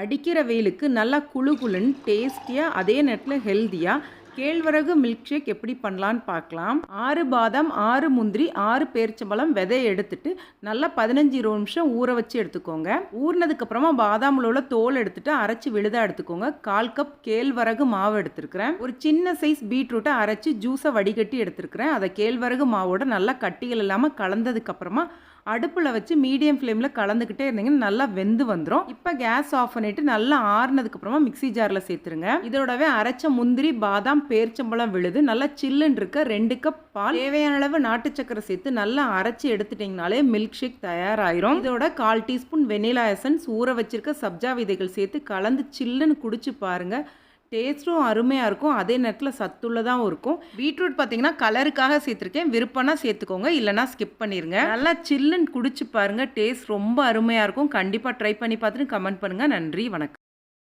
அடிக்கிற வெயிலுக்கு நல்லா குளு குளுன்னு டேஸ்டியாக அதே நேரத்தில் ஹெல்த்தியாக கேழ்வரகு மில்க் ஷேக் எப்படி பண்ணலான்னு பார்க்கலாம். ஆறு பாதாம் ஆறு முந்திரி ஆறு பேரிச்சம்பழம் விதைய எடுத்துட்டு நல்லா பதினஞ்சு இருபது நிமிஷம் ஊற வச்சு எடுத்துக்கோங்க. ஊறினதுக்கப்புறமா பாதாமில் உள்ள தோல் எடுத்துட்டு அரைச்சி விழுதாக எடுத்துக்கோங்க. கால் கப் கேழ்வரகு மாவு எடுத்துருக்கிறேன். ஒரு சின்ன சைஸ் பீட்ரூட்டை அரைச்சி ஜூஸை வடிகட்டி எடுத்துருக்கிறேன். அதை கேழ்வரகு மாவோட நல்லா கட்டிகள் இல்லாமல் கலந்ததுக்கப்புறமா அடுப்பில் வச்சு மீடியம் ஃப்ளேமில் கலந்துக்கிட்டே இருந்தீங்கன்னா நல்லா வெந்து வந்துடும் இப்போ கேஸ் ஆஃப் பண்ணிட்டு நல்லா ஆறுனதுக்கு அப்புறமா மிக்ஸி ஜாரில் சேர்த்துருங்க. இதோடவே அரைச்ச முந்திரி பாதாம் பேர்ச்சம்பழம் விழுது. நல்லா சில்லுன்னு இருக்க ரெண்டு கப் பால். தேவையான அளவு நாட்டு சக்கரை சேர்த்து நல்லா அரைச்சி எடுத்துட்டிங்கனாலே மில்க் ஷேக் தயாராயிரும். இதோட கால் டீஸ்பூன் வெனிலா எசன்ஸ். ஊற வச்சிருக்க சப்ஜா விதைகள் சேர்த்து கலந்து சில்லுன்னு குடிச்சு பாருங்கள் டேஸ்ட்டும் அருமையாக இருக்கும். அதே நேரத்தில் சத்துள்ளதாகவும் இருக்கும். பீட்ரூட் பார்த்தீங்கன்னா கலருக்காக சேர்த்துருக்கேன். விருப்பம்னா சேர்த்துக்கோங்க. இல்லைனா ஸ்கிப் பண்ணிடுங்க நல்லா சில்லுன்னு குடிச்சு பாருங்கள் டேஸ்ட் ரொம்ப அருமையாக இருக்கும். கண்டிப்பாக ட்ரை பண்ணி பார்த்துட்டு கமெண்ட் பண்ணுங்கள் நன்றி. வணக்கம்.